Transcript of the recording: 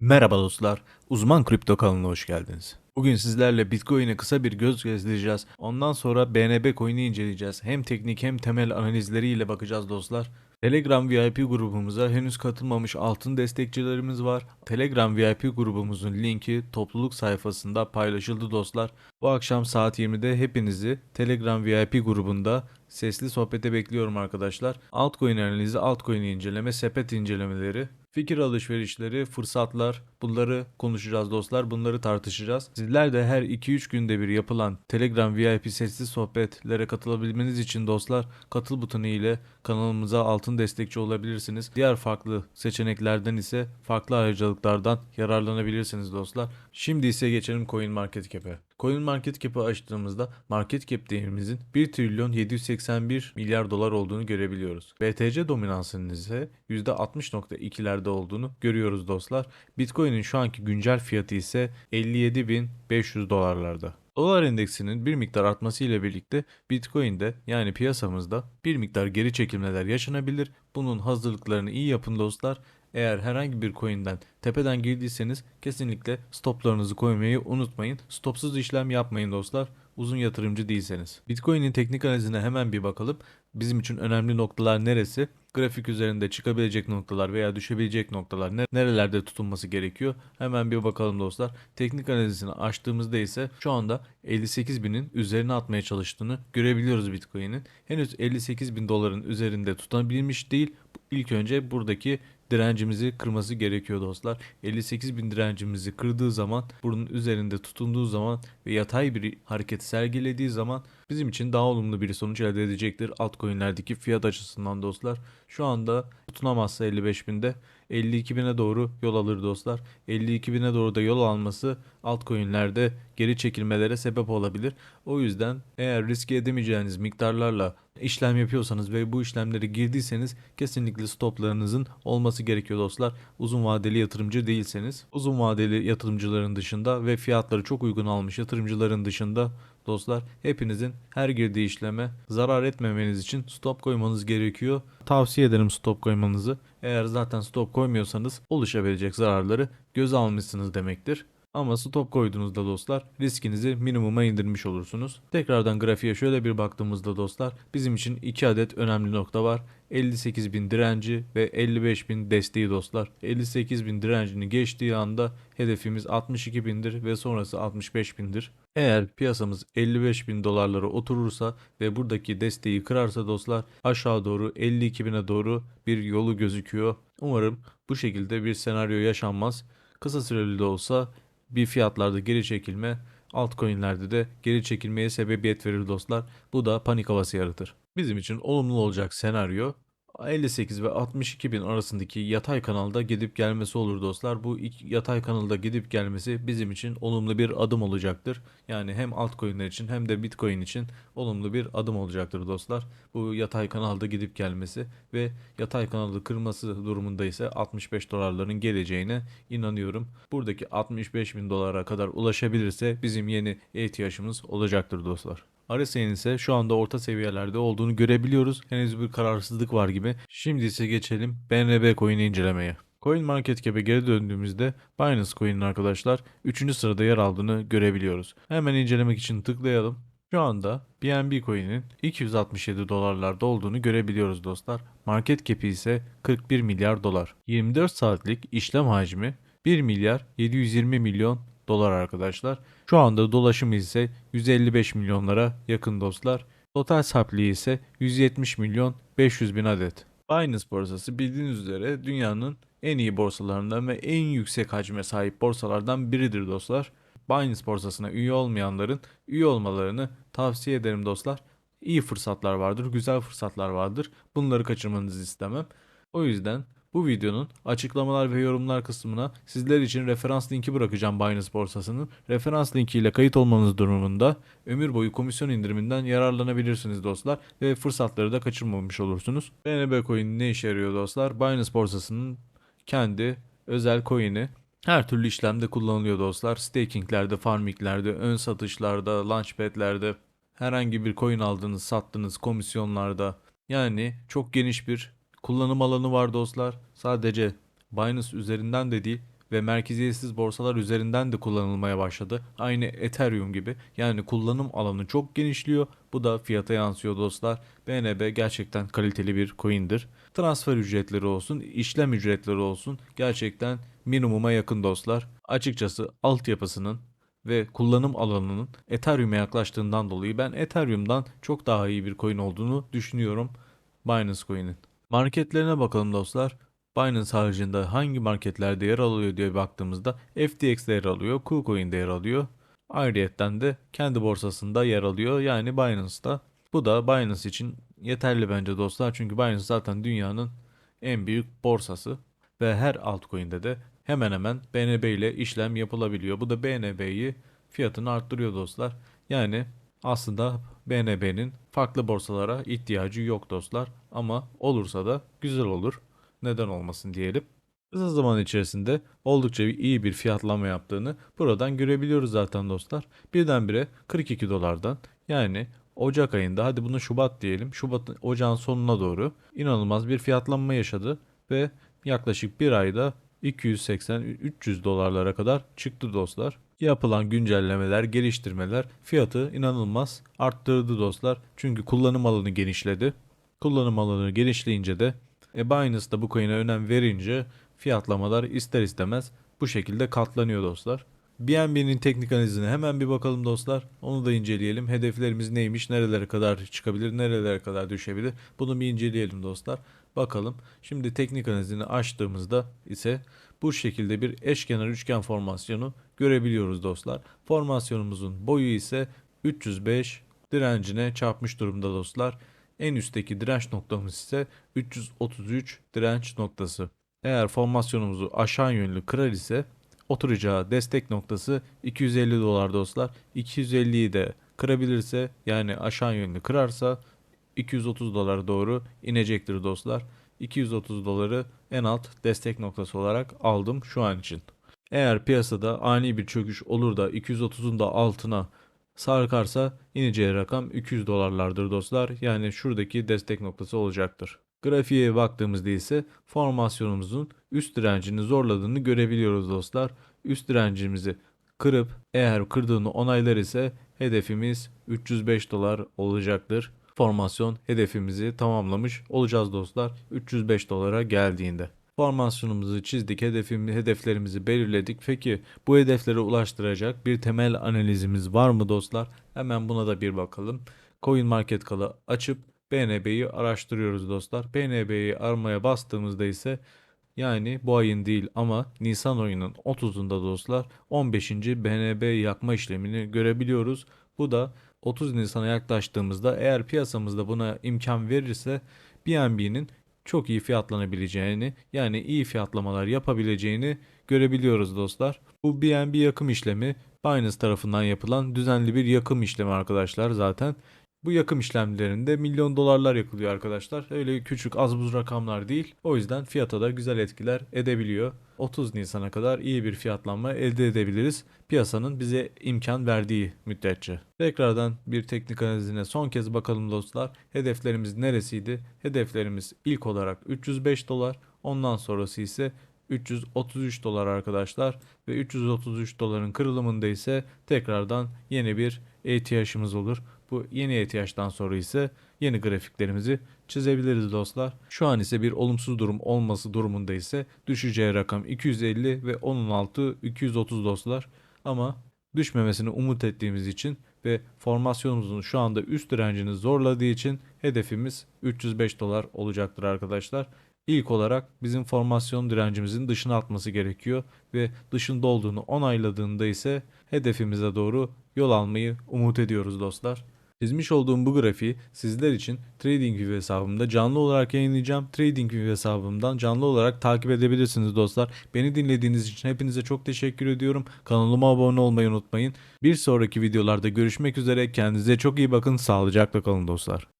Merhaba dostlar, Uzman Kripto kanalına hoş geldiniz. Bugün sizlerle Bitcoin'e kısa bir göz gezdireceğiz. Ondan sonra BNB coin'i inceleyeceğiz. Hem teknik hem temel analizleriyle bakacağız dostlar. Telegram VIP grubumuza henüz katılmamış altın destekçilerimiz var. Telegram VIP grubumuzun linki topluluk sayfasında paylaşıldı dostlar. Bu akşam saat 20'de hepinizi Telegram VIP grubunda sesli sohbete bekliyorum arkadaşlar. Altcoin analizi, altcoin inceleme, sepet incelemeleri, fikir alışverişleri, fırsatlar bunları konuşacağız dostlar. Bunları tartışacağız. Sizler de her 2-3 günde bir yapılan Telegram VIP sesli sohbetlere katılabilmeniz için dostlar katıl butonu ile kanalımıza altın destekçi olabilirsiniz. Diğer farklı seçeneklerden ise farklı ayrıcalıklardan yararlanabilirsiniz dostlar. Şimdi ise geçelim Coin Market Cap'e. Coin Market Cap'i açtığımızda market değerimizin 1 trilyon 781 milyar dolar olduğunu görebiliyoruz. BTC dominansının ise %60.2'lerde olduğunu görüyoruz dostlar. Bitcoin'in şu anki güncel fiyatı ise 57.500 dolarlarda. Dolar endeksinin bir miktar artması ile birlikte Bitcoin'de yani piyasamızda bir miktar geri çekilmeler yaşanabilir. Bunun hazırlıklarını iyi yapın dostlar. Eğer herhangi bir coin'den tepeden girdiyseniz kesinlikle stoplarınızı koymayı unutmayın. Stopsuz işlem yapmayın dostlar. Uzun yatırımcı değilseniz. Bitcoin'in teknik analizine hemen bir bakalım. Bizim için önemli noktalar neresi? Grafik üzerinde çıkabilecek noktalar veya düşebilecek noktalar ne- nerelerde tutunması gerekiyor? Hemen bir bakalım dostlar. Teknik analizini açtığımızda ise şu anda 58 binin üzerine atmaya çalıştığını görebiliyoruz Bitcoin'in. Henüz 58 bin doların üzerinde tutabilmiş değil. İlk önce buradaki direncimizi kırması gerekiyor dostlar. 58 bin direncimizi kırdığı zaman bunun üzerinde tutunduğu zaman ve yatay bir hareket sergilediği zaman bizim için daha olumlu bir sonuç elde edecektir altcoin'lerdeki fiyat açısından dostlar. Şu anda tutunamazsa 55 binde 52 bine doğru yol alır dostlar. 52 bine doğru da yol alması altcoin'lerde geri çekilmelere sebep olabilir. O yüzden eğer riske edemeyeceğiniz miktarlarla işlem yapıyorsanız ve bu işlemleri girdiyseniz kesinlikle stoplarınızın olması gerekiyor dostlar. Uzun vadeli yatırımcı değilseniz uzun vadeli yatırımcıların dışında ve fiyatları çok uygun almış yatırımcıların dışında dostlar hepinizin her girdiği işleme zarar etmemeniz için stop koymanız gerekiyor. Tavsiye ederim stop koymanızı. Eğer zaten stop koymuyorsanız oluşabilecek zararları göze almışsınız demektir. Ama stop koyduğunuzda dostlar riskinizi minimuma indirmiş olursunuz. Tekrardan grafiğe şöyle bir baktığımızda dostlar bizim için iki adet önemli nokta var. 58.000 direnci ve 55.000 desteği dostlar. 58.000 direncini geçtiği anda hedefimiz 62.000'dir ve sonrası 65.000'dir. Eğer piyasamız 55.000 dolarlara oturursa ve buradaki desteği kırarsa dostlar aşağı doğru 52.000'e doğru bir yolu gözüküyor. Umarım bu şekilde bir senaryo yaşanmaz. Kısa süreli de olsa bir fiyatlarda geri çekilme altcoin'lerde de geri çekilmeye sebebiyet verir dostlar. Bu da panik havası yaratır. Bizim için olumlu olacak senaryo 58 ve 62 bin arasındaki yatay kanalda gidip gelmesi olur dostlar. Bu yatay kanalda gidip gelmesi bizim için olumlu bir adım olacaktır. Yani hem altcoin'ler için hem de bitcoin için olumlu bir adım olacaktır dostlar. Bu yatay kanalda gidip gelmesi ve yatay kanalı kırması durumunda ise 65 dolarların geleceğine inanıyorum. Buradaki 65 bin dolara kadar ulaşabilirse bizim yeni ihtiyaçımız olacaktır dostlar. RSI'nin ise şu anda orta seviyelerde olduğunu görebiliyoruz. Henüz bir kararsızlık var gibi. Şimdi ise geçelim BNB coin'i incelemeye. Coin Market Cap'e geri döndüğümüzde Binance Coin'in arkadaşlar 3. sırada yer aldığını görebiliyoruz. Hemen incelemek için tıklayalım. Şu anda BNB coin'in 267 dolarlarda olduğunu görebiliyoruz dostlar. Market cap'i ise 41 milyar dolar. 24 saatlik işlem hacmi 1 milyar 720 milyon dolar arkadaşlar. Şu anda dolaşımı ise 155 milyonlara yakın dostlar. Total supply ise 170 milyon 500 bin adet. Binance borsası bildiğiniz üzere dünyanın en iyi borsalarından ve en yüksek hacme sahip borsalardan biridir dostlar. Binance borsasına üye olmayanların üye olmalarını tavsiye ederim dostlar. İyi fırsatlar vardır, güzel fırsatlar vardır. Bunları kaçırmanızı istemem. O yüzden bu videonun açıklamalar ve yorumlar kısmına sizler için referans linki bırakacağım Binance borsasının. Referans linkiyle kayıt olmanız durumunda ömür boyu komisyon indiriminden yararlanabilirsiniz dostlar ve fırsatları da kaçırmamış olursunuz. BNB coin ne işe yarıyor dostlar? Binance borsasının kendi özel coin'i her türlü işlemde kullanılıyor dostlar. Stakinglerde, farminglerde, ön satışlarda, launchpad'lerde, herhangi bir coin aldınız, sattınız, komisyonlarda. Yani çok geniş bir kullanım alanı var dostlar. Sadece Binance üzerinden de değil, ve merkeziyetsiz borsalar üzerinden de kullanılmaya başladı. Aynı Ethereum gibi. Yani kullanım alanı çok genişliyor. Bu da fiyata yansıyor dostlar. BNB gerçekten kaliteli bir coin'dir. Transfer ücretleri olsun, işlem ücretleri olsun gerçekten minimuma yakın dostlar. Açıkçası altyapısının ve kullanım alanının Ethereum'e yaklaştığından dolayı ben Ethereum'dan çok daha iyi bir coin olduğunu düşünüyorum Binance Coin'in. Marketlerine bakalım dostlar. Binance haricinde hangi marketlerde yer alıyor diye baktığımızda FTX'de yer alıyor, KuCoin'de yer alıyor. Ayrıyetten de kendi borsasında yer alıyor yani Binance'da. Bu da Binance için yeterli bence dostlar çünkü Binance zaten dünyanın en büyük borsası ve her altcoin'de de hemen hemen BNB ile işlem yapılabiliyor. Bu da BNB'yi fiyatını arttırıyor dostlar. Yani aslında BNB'nin farklı borsalara ihtiyacı yok dostlar ama olursa da güzel olur. Neden olmasın diyelim. Kısa zaman içerisinde oldukça iyi bir fiyatlama yaptığını buradan görebiliyoruz zaten dostlar. Birdenbire 42 dolardan yani Ocak ayında hadi bunu Şubat diyelim. Şubat ocağın sonuna doğru inanılmaz bir fiyatlanma yaşadı ve yaklaşık bir ayda 280-300 dolarlara kadar çıktı dostlar. Yapılan güncellemeler, geliştirmeler fiyatı inanılmaz arttırdı dostlar. Çünkü kullanım alanı genişledi. Kullanım alanı genişleyince de e, Binance da bu coin'e önem verince fiyatlamalar ister istemez bu şekilde katlanıyor dostlar. BNB'nin teknik analizine hemen bir bakalım dostlar. Onu da inceleyelim. Hedeflerimiz neymiş, nerelere kadar çıkabilir, nerelere kadar düşebilir. Bunu bir inceleyelim dostlar. Bakalım. Şimdi teknik analizini açtığımızda ise bu şekilde bir eşkenar üçgen formasyonu görebiliyoruz dostlar. Formasyonumuzun boyu ise 305 direncine çarpmış durumda dostlar. En üstteki direnç noktamız ise 333 direnç noktası. Eğer formasyonumuzu aşağı yönlü kırar ise oturacağı destek noktası 250 dolar dostlar. 250'yi de kırabilirse yani aşağı yönlü kırarsa 230 dolara doğru inecektir dostlar. 230 doları en alt destek noktası olarak aldım şu an için. Eğer piyasada ani bir çöküş olur da 230'un da altına sarkarsa ineceği rakam 200 dolarlardır dostlar. Yani şuradaki destek noktası olacaktır. Grafiğe baktığımızda ise formasyonumuzun üst direncini zorladığını görebiliyoruz dostlar. Üst direncimizi kırıp eğer kırdığını onaylar ise hedefimiz 305 dolar olacaktır. Formasyon hedefimizi tamamlamış olacağız dostlar 305 dolara geldiğinde. Formasyonumuzu çizdik, hedefimi, hedeflerimizi belirledik. Peki bu hedeflere ulaştıracak bir temel analizimiz var mı dostlar? Hemen buna da bir bakalım. Coin Market açıp BNB'yi araştırıyoruz dostlar. BNB'yi aramaya bastığımızda ise yani bu ayın değil ama Nisan ayının 30'unda dostlar 15. BNB yakma işlemini görebiliyoruz. Bu da 30 Nisan'a yaklaştığımızda eğer piyasamızda buna imkan verirse BNB'nin çok iyi fiyatlanabileceğini yani iyi fiyatlamalar yapabileceğini görebiliyoruz dostlar. Bu BNB yakım işlemi Binance tarafından yapılan düzenli bir yakım işlemi arkadaşlar zaten. Bu yakım işlemlerinde milyon dolarlar yakılıyor arkadaşlar. Öyle küçük az buz rakamlar değil. O yüzden fiyata da güzel etkiler edebiliyor. 30 Nisan'a kadar iyi bir fiyatlanma elde edebiliriz. Piyasanın bize imkan verdiği müddetçe. Tekrardan bir teknik analizine son kez bakalım dostlar. Hedeflerimiz neresiydi? Hedeflerimiz ilk olarak 305 dolar. Ondan sonrası ise 333 dolar arkadaşlar ve 333 doların kırılımında ise tekrardan yeni bir ATH'ımız olur. Bu yeni ATH'dan sonra ise yeni grafiklerimizi çizebiliriz dostlar. Şu an ise bir olumsuz durum olması durumunda ise düşeceği rakam 250 ve onun altı 230 dostlar. Ama düşmemesini umut ettiğimiz için ve formasyonumuzun şu anda üst direncini zorladığı için hedefimiz 305 dolar olacaktır arkadaşlar. İlk olarak bizim formasyon direncimizin dışına atması gerekiyor ve dışında olduğunu onayladığında ise hedefimize doğru yol almayı umut ediyoruz dostlar. Çizmiş olduğum bu grafiği sizler için TradingView hesabımda canlı olarak yayınlayacağım. TradingView hesabımdan canlı olarak takip edebilirsiniz dostlar. Beni dinlediğiniz için hepinize çok teşekkür ediyorum. Kanalıma abone olmayı unutmayın. Bir sonraki videolarda görüşmek üzere. Kendinize çok iyi bakın. Sağlıcakla kalın dostlar.